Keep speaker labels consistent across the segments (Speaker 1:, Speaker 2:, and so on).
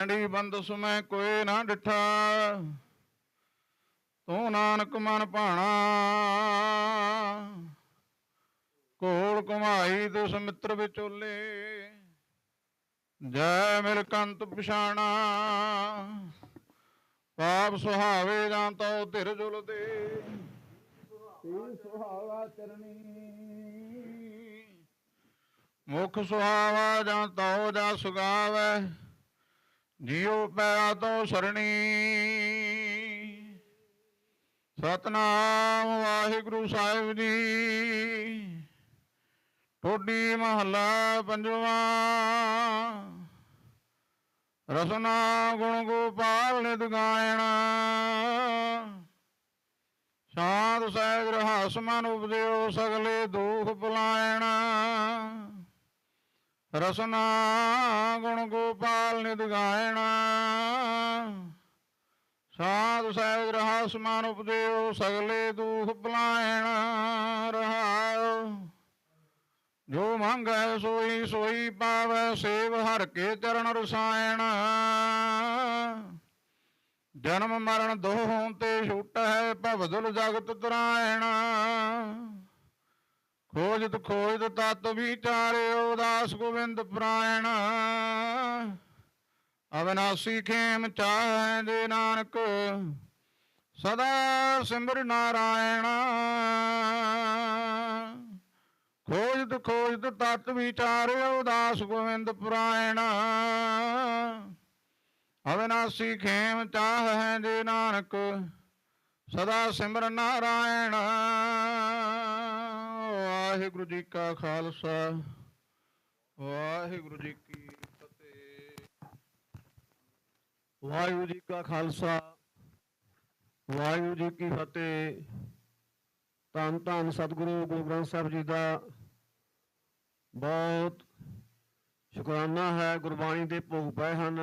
Speaker 1: ਐਂਡੀ ਬੰਦ ਸੁਮੈ ਕੋਈ ਨਾ ਡਿਠਾ। ਤੂੰ ਨਾਨਕ ਮਨ ਭਾਣਾ। ਕੋਲ ਕੁਮਾਈ ਦੁਸ ਮਿੱਤਰ ਵਿਚੋਲੇ। ਜੈ ਮਿਲ ਪਛਾਣਾ। ਪਾਪ ਸੁਹਾਵੇ ਜਾਂ ਤਉ ਧਿਰ ਜੁਲਦੇ। ਤੀ ਸੁਹਾਵਾ ਚਰਨੀ ਮੁਖ ਸੁਹਾਵਾ ਜਾਂ ਤਉ ਜਾਂ ਸੁਗਾਵੇ। ਜਿਉ ਪਿਆ ਤੋਂ ਸਰਣੀ। ਸਤਨਾਮ ਵਾਹਿਗੁਰੂ ਸਾਹਿਬ ਜੀ। ਟੋਡੀ ਮਹੱਲਾ ਪੰਜਵਾਂ। ਰਸਨਾ ਗੁਣ ਗੋਪਾਲ ਨਿਤ ਗਾਇਣਾ। ਸ਼ਾਂਤ ਸਹਿਜ ਰਹਾਸ ਮਨ ਉਪਦਿਓ ਸਗਲੇ ਦੁਖ ਭੁਲਾਇਣ ਰਸਨਾ ਗੁਣ ਗੋਪਾਲ ਨਿਦ ਗਾਇਣਾ। ਸਾਧ ਸਹਿਜ ਰਹਾਸ ਮਨ ਉਪਦੇਉ ਸਗਲੇ ਦੂਖ ਭੁਲਾਇਣ ਰਹਾਉ। ਜੋ ਮੰਗੈ ਸੋਈ ਸੋਈ ਪਾਵੈ, ਸੇਵ ਹਰ ਕੇ ਚਰਨ ਰਸਾਇਣ। ਜਨਮ ਮਰਨ ਦੋਹਾਂ ਤੇ ਛੁੱਟ ਹੈ ਭਵਦੁਲ ਜਗਤ ਤਰਾਇਣ। ਖੋਜਤ ਖੋਜਤ ਤਤ ਵਿਚਾਰਿਓ ਦਾਸ ਗੋਬਿੰਦ ਪ੍ਰਾਇਣ ਅਵਨਾਸੀ ਖੇਮ ਚਾਹੈ ਦੇ ਨਾਨਕ, ਸਦਾ ਸਿਮਰ ਨਾਰਾਇਣ। ਖੋਜਤ ਖੋਜਤ ਤਤ ਵਿਚਾਰਿਓ ਦਾਸ ਗੋਬਿੰਦ ਪ੍ਰਾਇਣ ਅਵਨਾਸੀ ਖੇਮ ਚਾਹੈ ਦੇ ਨਾਨਕ, ਸਦਾ ਸਿਮਰ ਨਾਰਾਇਣ। ਵਾਹਿਗੁਰੂ ਜੀ ਕਾ ਖਾਲਸਾ। ਵਾਹਿਗੁਰੂ ਜੀ ਕੀ ਫਤਿਹ।
Speaker 2: ਵਾਹਿਗੁਰੂ ਜੀ ਕਾ ਖਾਲਸਾ, ਵਾਹਿਗੁਰੂ ਜੀ ਕੀ ਫਤਿਹ। ਧੰਨ ਧੰਨ ਸਤਿਗੁਰੂ ਗੁਰੂ ਗ੍ਰੰਥ ਸਾਹਿਬ ਜੀ ਦਾ ਬਹੁਤ ਸ਼ੁਕਰਾਨਾ ਹੈ, ਗੁਰਬਾਣੀ ਦੇ ਭੋਗ ਪਏ ਹਨ।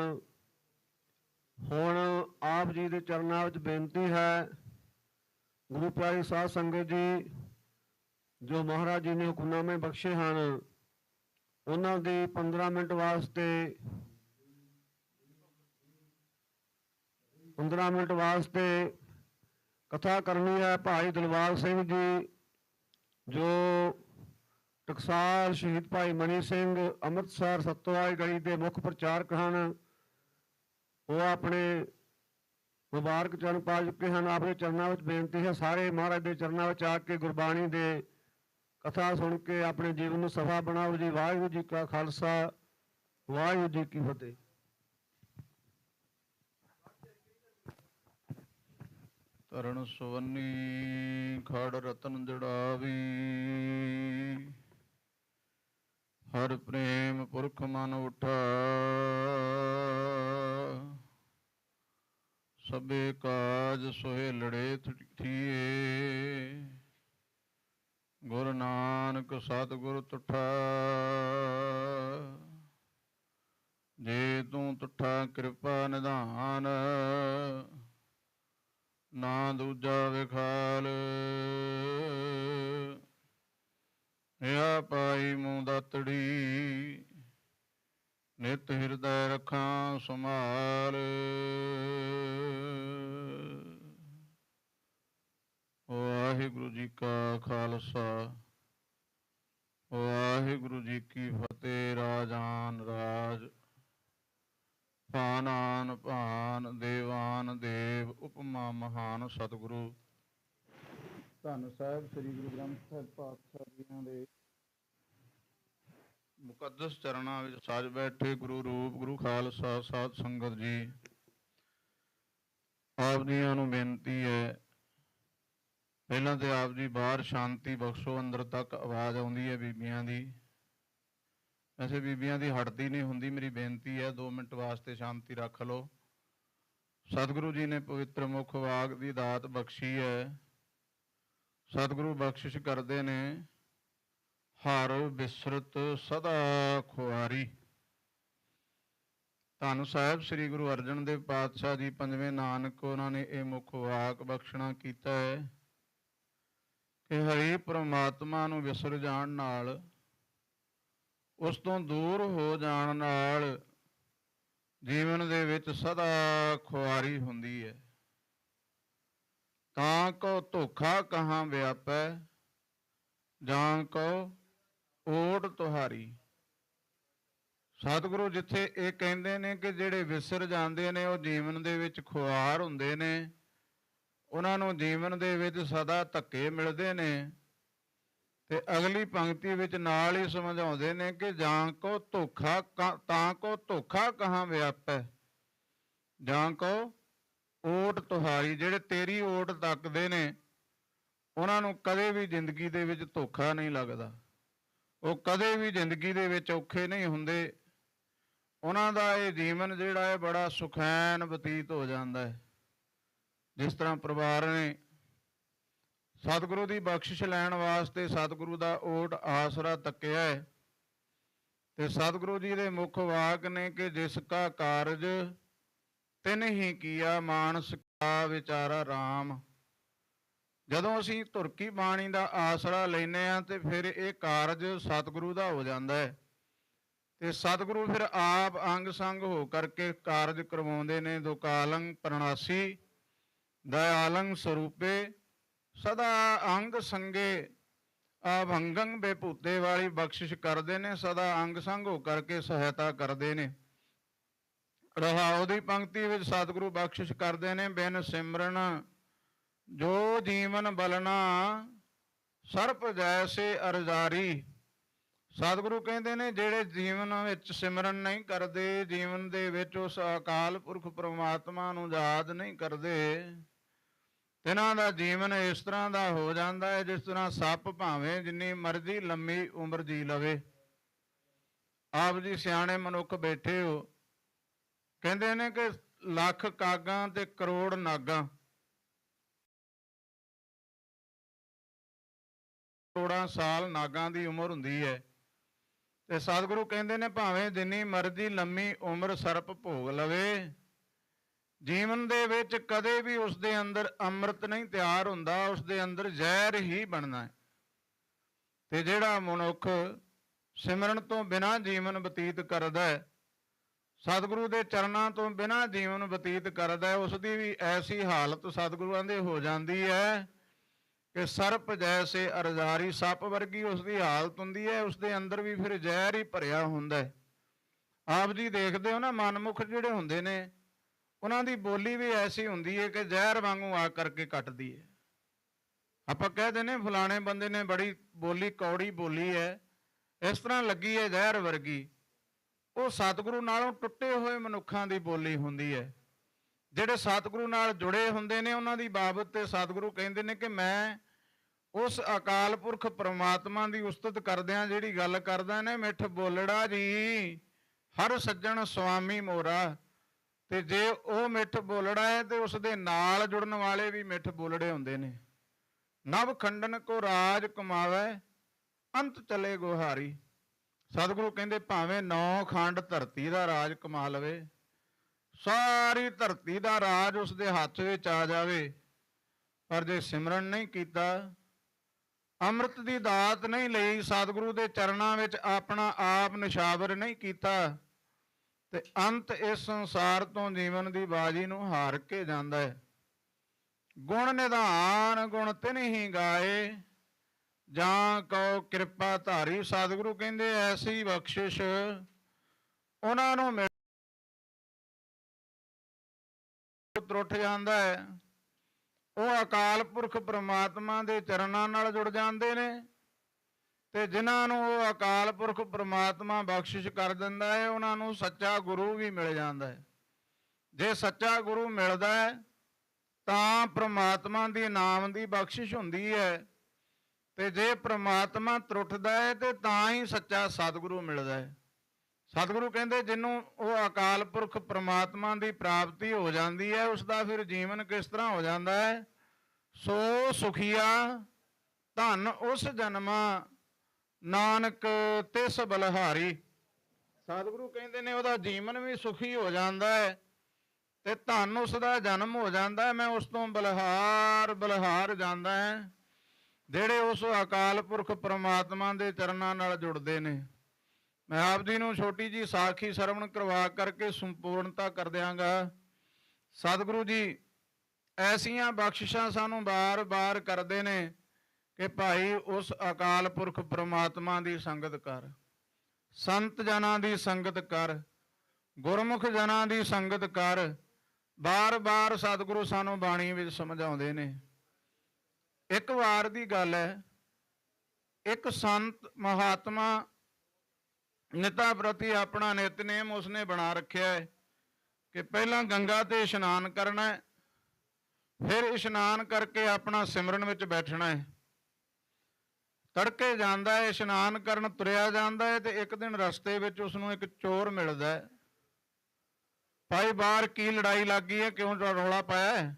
Speaker 2: ਹੁਣ ਆਪ ਜੀ ਦੇ ਚਰਨਾਂ ਵਿੱਚ ਬੇਨਤੀ ਹੈ, ਗੁਰੂ ਪਿਆਰੀ ਸਾਧ ਸੰਗਤ ਜੀ ਜੋ ਮਹਾਰਾਜ ਜੀ ਨੇ ਹੁਕਮਨਾਮੇ ਬਖਸ਼ੇ ਹਨ, ਉਹਨਾਂ ਦੇ 15 ਮਿੰਟ ਵਾਸਤੇ 15 ਮਿੰਟ ਵਾਸਤੇ ਕਥਾ ਕਰਨੀ ਹੈ ਭਾਈ ਦਿਲਵਾਗ ਸਿੰਘ ਜੀ, ਜੋ ਟਕਸਾਲ ਸ਼ਹੀਦ ਭਾਈ ਮਨੀ ਸਿੰਘ ਅੰਮ੍ਰਿਤਸਰ ਸਤਵਾਈ ਗਲੀ ਦੇ ਮੁੱਖ ਪ੍ਰਚਾਰਕ ਹਨ, ਉਹ ਆਪਣੇ ਮੁਬਾਰਕ ਚਰਨ ਪਾ ਚੁੱਕੇ ਹਨ। ਆਪਣੇ ਚਰਨਾਂ ਵਿੱਚ ਬੇਨਤੀ ਹੈ, ਸਾਰੇ ਮਹਾਰਾਜ ਦੇ ਚਰਨਾਂ ਵਿੱਚ ਆ ਕੇ ਗੁਰਬਾਣੀ ਦੇ ਕਥਾ ਸੁਣ ਕੇ ਆਪਣੇ ਜੀਵਨ ਨੂੰ ਸਫਾ ਬਣਾਓ ਜੀ। ਵਾਹਿਗੁਰੂ ਜੀ ਕਾ ਖਾਲਸਾ, ਵਾਹਿਗੁਰੂ ਜੀ ਕੀ ਫਤਿਹ।
Speaker 1: ਤਰਨ ਸੁਵੰਨੀ, ਖੜ ਰਤਨ ਜੜਾਵੀ। ਹਰ ਪ੍ਰੇਮ ਪੁਰਖ ਮਨ ਉਠਾ। ਸਭੇ ਕਾਜ ਸੋਹੇ ਲੜੇ ਥੀਏ। ਗੁਰ ਨਾਨਕ ਸਤਿਗੁਰ ਤੁਠਾ। ਜੇ ਤੂੰ ਤੁਠਾ ਕਿਰਪਾ ਨਿਧਾਨ, ਨਾ ਦੂਜਾ ਵਿਖਾਲ। ਇਆ ਪਾਈ ਮੂੰ ਦਾਤੜੀ ਨਿਤ ਹਿਰਦੈ ਰੱਖਾਂ ਸੰਭਾਲ। ਵਾਹਿਗੁਰੂ ਜੀ ਕਾ ਖਾਲਸਾ। ਵਾਹਿਗੁਰੂ ਜੀ ਕੀ ਫਤਿਹ, ਰਾਜਾਨ ਰਾਜ। ਭਾਨਾਨ ਭਾਨ ਦੇਵਾਨ ਦੇਵ, ਉਪਮਾ ਮਹਾਨ ਸਤਿਗੁਰੂ। ਧੰਨ ਸਾਹਿਬ, ਸ੍ਰੀ ਗੁਰੂ ਗ੍ਰੰਥ ਸਾਹਿਬ ਪਾਤਸ਼ਾਹ ਜੀਆਂ ਦੇ ਮੁਕੱਦਸ ਚਰਨਾਂ ਵਿੱਚ ਸਜ ਬੈਠੇ ਗੁਰੂ ਰੂਪ, ਗੁਰੂ ਖਾਲਸਾ, ਸਾਧ ਸੰਗਤ ਜੀ। ਆਪ ਜੀਆਂ ਨੂੰ ਬੇਨਤੀ ਹੈ ਪਹਿਲਾਂ ਤੇ ਆਪ ਜੀ ਬਾਹਰ ਸ਼ਾਂਤੀ ਬਖਸ਼ੋ, ਅੰਦਰ ਤੱਕ ਆਵਾਜ਼ ਆਉਂਦੀ ਹੈ ਬੀਬੀਆਂ ਦੀ। ਵੈਸੇ ਬੀਬੀਆਂ ਦੀ ਹਟਦੀ ਨਹੀਂ ਹੁੰਦੀ, ਮੇਰੀ ਬੇਨਤੀ ਹੈ 2 ਮਿੰਟ ਵਾਸਤੇ ਸ਼ਾਂਤੀ ਰੱਖ ਲਓ। ਸਤਿਗੁਰੂ ਜੀ ਨੇ ਪਵਿੱਤਰ ਮੁਖ ਵਾਗ ਦੀ ਦਾਤ ਬਖਸ਼ੀ ਹੈ। ਸਤਿਗੁਰੂ ਬਖਸ਼ਿਸ਼ ਕਰਦੇ ਨੇ, ਹਰ ਬਿਸਰਤ ਸਦਾ ਖੁਆਰੀ। ਧੰਨ ਸਾਹਿਬ, ਸ੍ਰੀ ਗੁਰੂ ਅਰਜਨ ਦੇਵ ਪਾਤਸ਼ਾਹ ਜੀ ਪੰਜਵੇਂ ਨਾਨਕ, ਉਹਨਾਂ ਨੇ ਇਹ ਮੁਖ ਵਾਕ ਬਖਸ਼ਣਾ ਕੀਤਾ ਹੈ। ਕਿ ਹਰੀ ਪ੍ਰਮਾਤਮਾ ਨੂੰ ਵਿਸਰ ਜਾਣ ਨਾਲ, ਉਸ ਤੋਂ ਦੂਰ ਹੋ ਜਾਣ ਨਾਲ ਜੀਵਨ ਦੇ ਵਿੱਚ ਸਦਾ ਖੁਆਰੀ ਹੁੰਦੀ ਹੈ। ਤਾਂ ਕੋ ਧੋਖਾ ਕਹਾਂ ਵਿਆਪੈ ਜਾਂ ਕੋ ਓਟ ਤੁਹਾਰੀ। ਸਤਿਗੁਰੂ ਜਿੱਥੇ ਇਹ ਕਹਿੰਦੇ ਨੇ ਕਿ ਜਿਹੜੇ ਵਿਸਰ ਜਾਂਦੇ ਨੇ, ਉਹ ਜੀਵਨ ਦੇ ਵਿੱਚ ਖੁਆਰ ਹੁੰਦੇ ਨੇ। ਉਹਨਾਂ ਨੂੰ ਜੀਵਨ ਦੇ ਵਿੱਚ ਸਦਾ ਧੱਕੇ ਮਿਲਦੇ ਨੇ ਤੇ ਅਗਲੀ ਪੰਕਤੀ ਵਿੱਚ ਨਾਲ ਹੀ ਸਮਝਾਉਂਦੇ ਨੇ ਕਿ ਜਾਂ ਕੋ ਧੋਖਾ ਤਾਂ ਕੋ ਧੋਖਾ ਕਹਾਂ ਵਿਆਪੈ? ਜਾਂ ਕੋ ਓਟ ਤੁਹਾਰੀ, ਜਿਹੜੇ ਤੇਰੀ ਓਟ ਤੱਕਦੇ ਨੇ, ਉਹਨਾਂ ਨੂੰ ਕਦੇ ਵੀ ਜ਼ਿੰਦਗੀ ਦੇ ਵਿੱਚ ਧੋਖਾ ਨਹੀਂ ਲੱਗਦਾ। ਉਹ ਕਦੇ ਵੀ ਜ਼ਿੰਦਗੀ ਦੇ ਵਿੱਚ ਔਖੇ ਨਹੀਂ ਹੁੰਦੇ। ਉਹਨਾਂ ਦਾ ਇਹ ਜੀਵਨ ਜਿਹੜਾ ਹੈ ਬੜਾ ਸੁਖੈਨ ਬਤੀਤ ਹੋ ਜਾਂਦਾ ਹੈ। ਜਿਸ ਤਰ੍ਹਾਂ ਪਰਿਵਾਰ ਨੇ ਸਤਿਗੁਰੂ ਦੀ ਬਖਸ਼ਿਸ਼ ਲੈਣ ਵਾਸਤੇ ਸਤਿਗੁਰੂ ਦਾ ਓਟ ਆਸਰਾ ਤੱਕਿਆ ਹੈ ਤੇ ਸਤਿਗੁਰੂ ਜੀ ਦੇ ਮੁੱਖ ਵਾਕ ਨੇ ਕਿ ਜਿਸ ਕਾ ਕਾਰਜ ਤਿਨ ਹੀ ਕੀਆ ਮਾਨਸ ਕਾ ਵਿਚਾਰਾ RAM ਜਦੋਂ ਅਸੀਂ ਧੁਰਕੀ ਬਾਣੀ ਦਾ ਆਸਰਾ ਲੈਨੇ ਆ ਤੇ ਫਿਰ ਇਹ ਕਾਰਜ ਸਤਿਗੁਰੂ ਦਾ ਹੋ ਜਾਂਦਾ ਹੈ। ਤੇ ਸਤਿਗੁਰੂ ਫਿਰ ਆਪ ਅੰਗ ਸੰਗ ਹੋ ਕਰਕੇ ਕਾਰਜ ਕਰਵਾਉਂਦੇ ਨੇ ਦੁਕਾਲੰ ਪ੍ਰਣਾਸੀ ਦਇਆਲੰ ਸਰੂਪੇ, ਸਦਾ ਅੰਗ ਸੰਗੇ। ਅਭੰਗੰ ਬੇਭੂਤੇ ਵਾਲੀ ਬਖਸ਼ਿਸ਼ ਕਰਦੇ ਨੇ, ਸਦਾ ਅੰਗ ਸੰਗ ਹੋ ਕਰਕੇ ਸਹਾਇਤਾ ਕਰਦੇ ਨੇ। ਰਹਾਉ ਦੀ ਪੰਕਤੀ ਵਿੱਚ ਸਤਿਗੁਰੂ ਬਖਸ਼ਿਸ਼ ਕਰਦੇ ਨੇ, ਬਿਨ ਸਿਮਰਨ ਜੋ ਜੀਵਨ ਬਲਣਾ, ਸਰਪ ਜੈਸੇ ਅਰਜ਼ਾਰੀ। ਸਤਿਗੁਰੂ ਕਹਿੰਦੇ ਨੇ, ਜਿਹੜੇ ਜੀਵਨ ਵਿੱਚ ਸਿਮਰਨ ਨਹੀਂ ਕਰਦੇ, ਜੀਵਨ ਦੇ ਵਿੱਚ ਉਸ ਅਕਾਲ ਪੁਰਖ ਪ੍ਰਮਾਤਮਾ ਨੂੰ ਯਾਦ ਨਹੀਂ ਕਰਦੇ ਇਹਨਾਂ ਦਾ ਜੀਵਨ ਇਸ ਤਰ੍ਹਾਂ ਦਾ ਹੋ ਜਾਂਦਾ ਹੈ ਜਿਸ ਤਰ੍ਹਾਂ ਸੱਪ ਭਾਵੇਂ ਜਿੰਨੀ ਮਰਜ਼ੀ ਲੰਮੀ ਉਮਰ ਜੀ ਲਵੇ। ਆਪ ਜੀ ਸਿਆਣੇ ਮਨੁੱਖ ਬੈਠੇ ਹੋ। ਕਹਿੰਦੇ ਨੇ ਕਿ ਲੱਖ ਕਾਗਾਂ ਤੇ ਕਰੋੜ ਨਾਗਾਂ। ਕਰੋੜਾਂ ਸਾਲ ਨਾਗਾਂ ਦੀ ਉਮਰ ਹੁੰਦੀ ਹੈ। ਤੇ ਸਤਿਗੁਰੂ ਕਹਿੰਦੇ ਨੇ ਭਾਵੇਂ ਜਿੰਨੀ ਮਰਜ਼ੀ ਲੰਮੀ ਉਮਰ ਸਰਪ ਭੋਗ ਲਵੇ ਜੀਵਨ ਦੇ ਵਿੱਚ ਕਦੇ ਵੀ ਉਸ ਦੇ ਅੰਦਰ ਅੰਮ੍ਰਿਤ ਨਹੀਂ ਤਿਆਰ ਹੁੰਦਾ ਉਸ ਦੇ ਅੰਦਰ ਜ਼ਹਿਰ ਹੀ ਬਣਨਾ ਹੈ। ਤੇ ਜਿਹੜਾ ਮਨੁੱਖ ਸਿਮਰਨ ਤੋਂ ਬਿਨਾਂ ਜੀਵਨ ਬਤੀਤ ਕਰਦਾ ਹੈ, ਸਤਿਗੁਰੂ ਦੇ ਚਰਨਾਂ ਤੋਂ ਬਿਨਾਂ ਜੀਵਨ ਬਤੀਤ ਕਰਦਾ ਹੈ ਉਸ ਦੀ ਵੀ ਐਸੀ ਹਾਲਤ ਸਤਿਗੁਰੂਆਂ ਦੇ ਹੋ ਜਾਂਦੀ ਹੈ ਕਿ ਸਰਪ ਜੈਸੇ ਅਰਜ਼ਾਰੀ ਸੱਪ ਵਰਗੀ ਉਸ ਦੀ ਹਾਲਤ ਹੁੰਦੀ ਹੈ ਉਸ ਦੇ ਅੰਦਰ ਵੀ ਫਿਰ ਜ਼ਹਿਰ ਹੀ ਭਰਿਆ ਹੁੰਦਾ ਹੈ। ਆਪ ਜੀ ਦੇਖਦੇ ਹੋ ਨਾ, ਮਨਮੁਖ ਜਿਹੜੇ ਹੁੰਦੇ ਨੇ ਉਹਨਾਂ ਦੀ ਬੋਲੀ ਵੀ ਐਸੀ ਹੁੰਦੀ ਹੈ ਕਿ ਜ਼ਹਿਰ ਵਾਂਗੂ ਆ ਕਰਕੇ ਕੱਟਦੀ ਹੈ ਆਪਾਂ ਕਹਿ ਨੇ ਫਲਾਣੇ ਬੰਦੇ ਨੇ ਬੜੀ ਬੋਲੀ, ਕੌੜੀ ਬੋਲੀ ਹੈ ਇਸ ਤਰ੍ਹਾਂ ਲੱਗੀ ਹੈ ਜ਼ਹਿਰ ਵਰਗੀ। ਉਹ ਸਤਿਗੁਰੂ ਨਾਲੋਂ ਟੁੱਟੇ ਹੋਏ ਮਨੁੱਖਾਂ ਦੀ ਬੋਲੀ ਹੁੰਦੀ ਹੈ ਜਿਹੜੇ ਸਤਿਗੁਰੂ ਨਾਲ ਜੁੜੇ ਹੁੰਦੇ ਨੇ, ਉਹਨਾਂ ਦੀ ਬਾਬਤ ਤੇ ਸਤਿਗੁਰੂ ਕਹਿੰਦੇ ਨੇ ਕਿ ਮੈਂ ਉਸ ਅਕਾਲ ਪੁਰਖ ਪ੍ਰਮਾਤਮਾ ਦੀ ਉਸਤਤ ਕਰਦਿਆਂ ਜਿਹੜੀ ਗੱਲ ਕਰਦਾ ਨੇ, ਮਿੱਠ ਬੋਲੜਾ ਜੀ, ਹਰ ਸੱਜਣ ਸੁਆਮੀ ਮੋਰਾ। ਤੇ ਜੇ ਉਹ ਮਿੱਠ ਬੋਲੜਾ ਹੈ ਤੇ ਉਸ ਦੇ ਨਾਲ ਜੁੜਨ ਵਾਲੇ ਵੀ ਮਿੱਠ ਬੋਲੜੇ ਹੁੰਦੇ ਨੇ। ਨਵ ਖੰਡਨ ਕੋ ਰਾਜ ਕਮਾਵੇ, ਅੰਤ ਚਲੇ ਗੁਹਾਰੀ। ਸਤਿਗੁਰੂ ਕਹਿੰਦੇ, ਭਾਵੇਂ ਨੌ ਖੰਡ ਧਰਤੀ ਦਾ ਰਾਜ ਕਮਾ ਲਵੇ, ਸਾਰੀ ਧਰਤੀ ਦਾ ਰਾਜ ਉਸ ਦੇ ਹੱਥ ਵਿੱਚ ਆ ਜਾਵੇ। ਪਰ ਜੇ ਸਿਮਰਨ ਨਹੀਂ ਕੀਤਾ, ਅੰਮ੍ਰਿਤ ਦੀ ਦਾਤ ਨਹੀਂ ਲਈ, ਸਤਿਗੁਰੂ ਦੇ ਚਰਨਾਂ ਵਿੱਚ ਆਪਣਾ ਆਪ ਨਿਸ਼ਾਵਰ ਨਹੀਂ ਕੀਤਾ ਤੇ ਅੰਤ ਇਸ ਸੰਸਾਰ ਤੋਂ ਜੀਵਨ ਦੀ ਬਾਜੀ ਨੂੰ ਹਾਰ ਕੇ ਜਾਂਦਾ ਹੈ। ਗੁਣ ਨਿਧਾਨ, ਗੁਣ ਤਿਨ ਹੀ ਗਾਏ, ਜਾਂ ਕਉ ਕਿਰਪਾ ਧਾਰੀ, ਸਤਿਗੁਰੂ ਕਹਿੰਦੇ ਐਸੀ ਬਖਸ਼ਿਸ਼, ਉਹਨਾਂ ਨੂੰ ਮਿਲ ਤਰੁੱਠ ਜਾਂਦਾ ਹੈ। ਉਹ ਅਕਾਲ ਪੁਰਖ ਪ੍ਰਮਾਤਮਾ ਦੇ ਚਰਨਾਂ ਨਾਲ ਜੁੜ ਜਾਂਦੇ ਨੇ। ਤੇ ਜਿਨ੍ਹਾਂ ਨੂੰ ਉਹ ਅਕਾਲ ਪੁਰਖ ਪ੍ਰਮਾਤਮਾ ਬਖਸ਼ਿਸ਼ ਕਰ ਦਿੰਦਾ ਹੈ, ਉਹਨਾਂ ਨੂੰ ਸੱਚਾ ਗੁਰੂ ਵੀ ਮਿਲ ਜਾਂਦਾ ਹੈ। ਜੇ ਸੱਚਾ ਗੁਰੂ ਮਿਲਦਾ ਹੈ, ਤਾਂ ਪ੍ਰਮਾਤਮਾ ਦੀ ਨਾਮ ਦੀ ਬਖਸ਼ਿਸ਼ ਹੁੰਦੀ ਹੈ। ਤੇ ਜੇ ਪ੍ਰਮਾਤਮਾ ਤਰੁੱਟਦਾ ਹੈ, ਤੇ ਤਾਂ ਹੀ ਸੱਚਾ ਸਤਿਗੁਰੂ ਮਿਲਦਾ ਹੈ। ਸਤਿਗੁਰੂ ਕਹਿੰਦੇ, ਜਿਹਨੂੰ ਉਹ ਅਕਾਲ ਪੁਰਖ ਪ੍ਰਮਾਤਮਾ ਦੀ ਪ੍ਰਾਪਤੀ ਹੋ ਜਾਂਦੀ ਹੈ ਉਸ ਦਾ ਫਿਰ ਜੀਵਨ ਕਿਸ ਤਰ੍ਹਾਂ ਹੋ ਜਾਂਦਾ ਹੈ? ਸੋ ਸੁਖੀਆ, ਧਨ ਉਸ ਜਨਮਾਂ ਨਾਨਕ ਤਿਸ ਬਲਹਾਰੀ ਸਤਿਗੁਰੂ ਕਹਿੰਦੇ ਨੇ ਉਹਦਾ ਜੀਵਨ ਵੀ ਸੁਖੀ ਹੋ ਜਾਂਦਾ ਹੈ ਤੇ ਧਨ ਉਸ ਦਾ ਜਨਮ ਹੋ ਜਾਂਦਾ ਹੈ। ਮੈਂ ਉਸ ਤੋਂ ਬਲਹਾਰ ਬਲਹਾਰ ਜਾਂਦਾ ਹੈ। ਜਿਹੜੇ ਉਸ ਅਕਾਲ ਪੁਰਖ ਪ੍ਰਮਾਤਮਾ ਦੇ ਚਰਨਾਂ ਨਾਲ ਜੁੜਦੇ ਨੇ। ਮੈਂ ਆਪ ਜੀ ਨੂੰ ਛੋਟੀ ਜੀ ਸਾਖੀ ਸਰਵਣ ਕਰਵਾ ਕਰਕੇ ਸੰਪੂਰਨਤਾ ਕਰ ਦਿਆਂਗਾ। ਸਤਿਗੁਰੂ ਜੀ, ਐਸੀਆਂ ਬਖਸ਼ਿਸ਼ਾਂ ਸਾਨੂੰ ਬਾਰ-ਬਾਰ ਕਰਦੇ ਨੇ। ਕਿ ਭਾਈ ਉਸ ਅਕਾਲ ਪੁਰਖ ਪ੍ਰਮਾਤਮਾ ਦੀ ਸੰਗਤ ਕਰ। ਸੰਤ ਜਨਾਂ ਦੀ ਸੰਗਤ ਕਰ। ਗੁਰਮੁਖ ਜਨਾਂ ਦੀ ਸੰਗਤ ਕਰ। ਬਾਰ-ਬਾਰ ਸਤਿਗੁਰੂ ਸਾਨੂੰ ਬਾਣੀ ਵਿੱਚ ਸਮਝਾਉਂਦੇ ਨੇ। ਇੱਕ ਵਾਰ ਦੀ ਗੱਲ ਹੈ, ਇੱਕ ਸੰਤ ਮਹਾਤਮਾ ਨਿਤਾ ਪ੍ਰਤੀ ਆਪਣਾ ਨਿਤਨੇਮ ਉਸਨੇ ਬਣਾ ਰੱਖਿਆ ਹੈ ਕਿ ਪਹਿਲਾਂ ਗੰਗਾ ਤੇ ਇਸ਼ਨਾਨ ਕਰਨਾ ਹੈ, ਫਿਰ ਇਸ਼ਨਾਨ ਕਰਕੇ ਆਪਣਾ ਸਿਮਰਨ ਵਿੱਚ ਬੈਠਣਾ ਹੈ। ਤੜਕੇ ਜਾਂਦਾ ਹੈ, ਇਸ਼ਨਾਨ ਕਰਨ ਤੁਰਿਆ ਜਾਂਦਾ ਹੈ ਤੇ ਇੱਕ ਦਿਨ ਰਸਤੇ ਵਿੱਚ ਉਸ ਨੂੰ ਇੱਕ ਚੋਰ ਮਿਲਦਾ ਹੈ। ਭਾਈ ਬਾਹਰ ਕੀ ਲੜਾਈ ਲੱਗ ਗਈ ਹੈ? ਕਿਉਂ ਰੌਲਾ ਪਾਇਆ ਹੈ?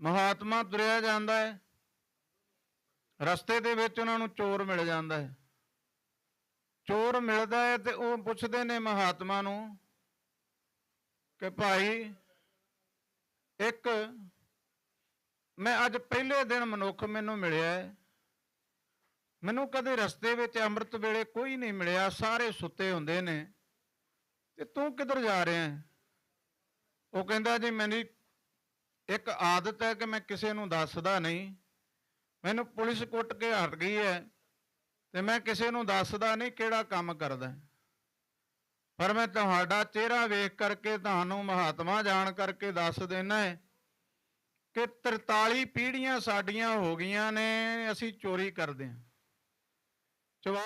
Speaker 1: ਮਹਾਤਮਾ ਤੁਰਿਆ ਜਾਂਦਾ ਹੈ। ਰਸਤੇ ਦੇ ਵਿੱਚ ਉਹਨਾਂ ਨੂੰ ਚੋਰ ਮਿਲ ਜਾਂਦਾ ਹੈ। ਚੋਰ ਮਿਲਦਾ ਹੈ ਤੇ ਉਹ ਪੁੱਛਦੇ ਨੇ ਮਹਾਤਮਾ ਨੂੰ ਕਿ ਭਾਈ, ਇੱਕ, ਮੈਂ ਅੱਜ ਪਹਿਲੇ ਦਿਨ ਮਨੁੱਖ ਮੈਨੂੰ ਮਿਲਿਆ ਮੈਨੂੰ ਕਦੇ ਰਸਤੇ ਵਿੱਚ ਅੰਮ੍ਰਿਤ ਵੇਲੇ ਕੋਈ ਨਹੀਂ ਮਿਲਿਆ, ਸਾਰੇ ਸੁੱਤੇ ਹੁੰਦੇ ਨੇ। ਤੇ ਤੂੰ ਕਿੱਧਰ ਜਾ ਰਿਹਾ ਹੈ? ਉਹ ਕਹਿੰਦਾ, ਜੀ ਮੇਰੀ ਇੱਕ ਆਦਤ ਹੈ ਕਿ ਮੈਂ ਕਿਸੇ ਨੂੰ ਦੱਸਦਾ ਨਹੀਂ। ਮੈਨੂੰ ਪੁਲਿਸ ਕੁੱਟ ਕੇ ਹਟ ਗਈ ਹੈ ਤੇ ਮੈਂ ਕਿਸੇ ਨੂੰ ਦੱਸਦਾ ਨਹੀਂ ਕਿਹੜਾ ਕੰਮ ਕਰਦਾ ਪਰ ਮੈਂ ਤੁਹਾਡਾ ਚਿਹਰਾ ਵੇਖ ਕਰਕੇ ਤੁਹਾਨੂੰ ਮਹਾਤਮਾ ਜਾਣ ਕਰਕੇ ਦੱਸ ਦੇਣਾ ਹੈ ਕਿ 43 ਪੀੜ੍ਹੀਆਂ ਸਾਡੀਆਂ ਹੋ ਗਈਆਂ ਨੇ, ਅਸੀਂ ਚੋਰੀ ਕਰਦੇ ਹਾਂ। ਚਵਾ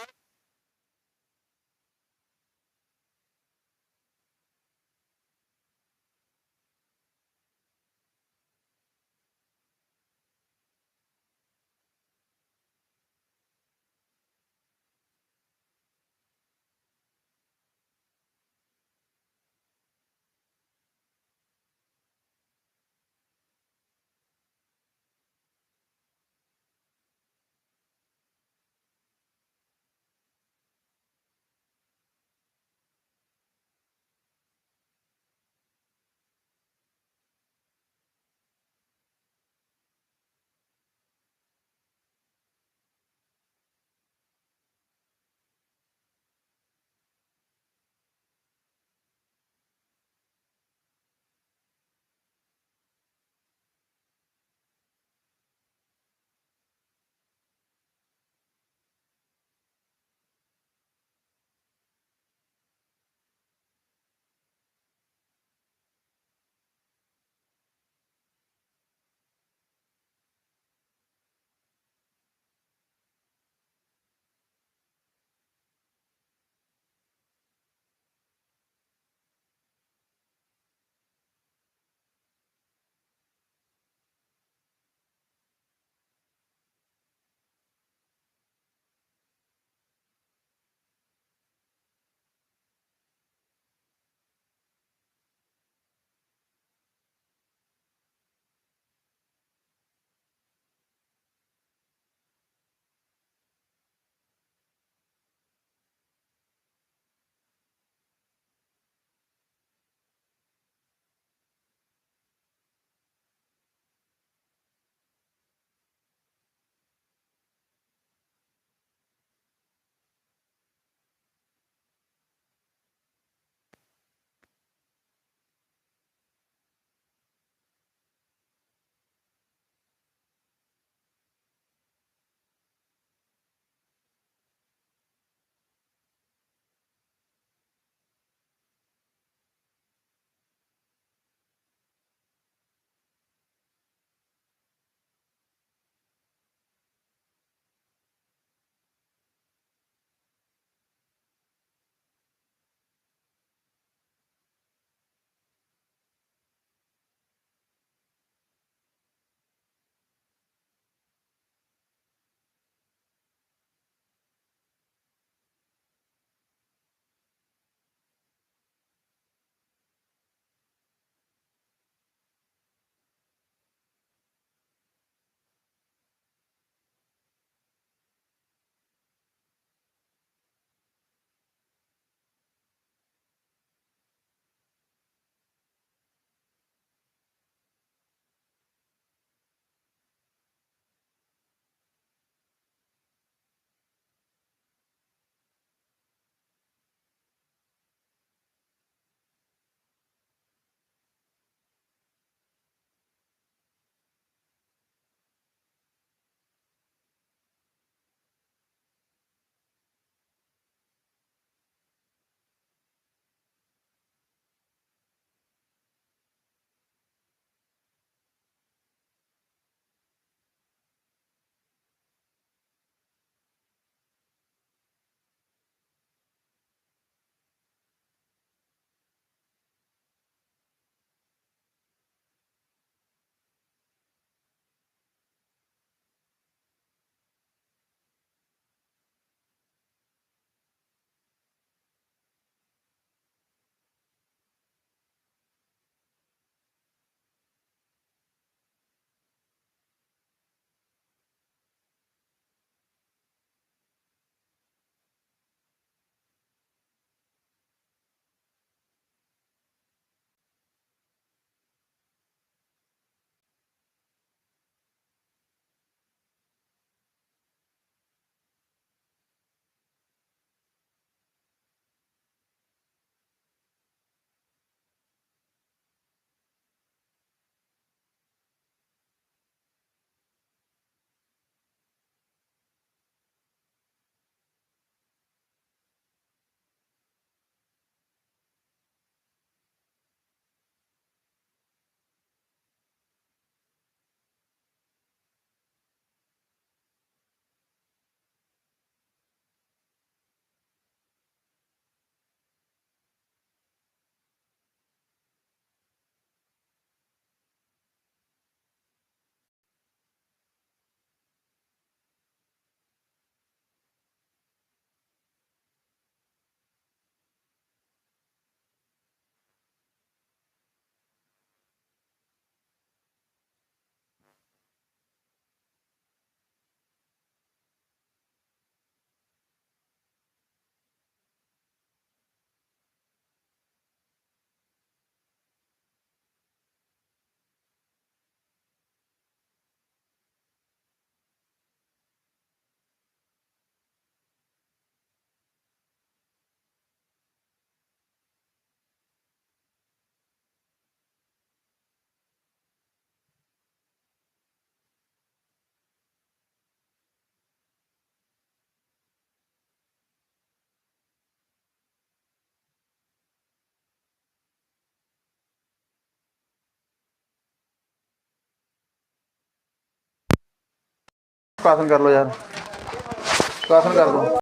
Speaker 1: ਸੁਖਾਸਨ ਕਰ ਲਓ ਯਾਰ। ਸੁਖਾਸਨ ਕਰ ਦੋ।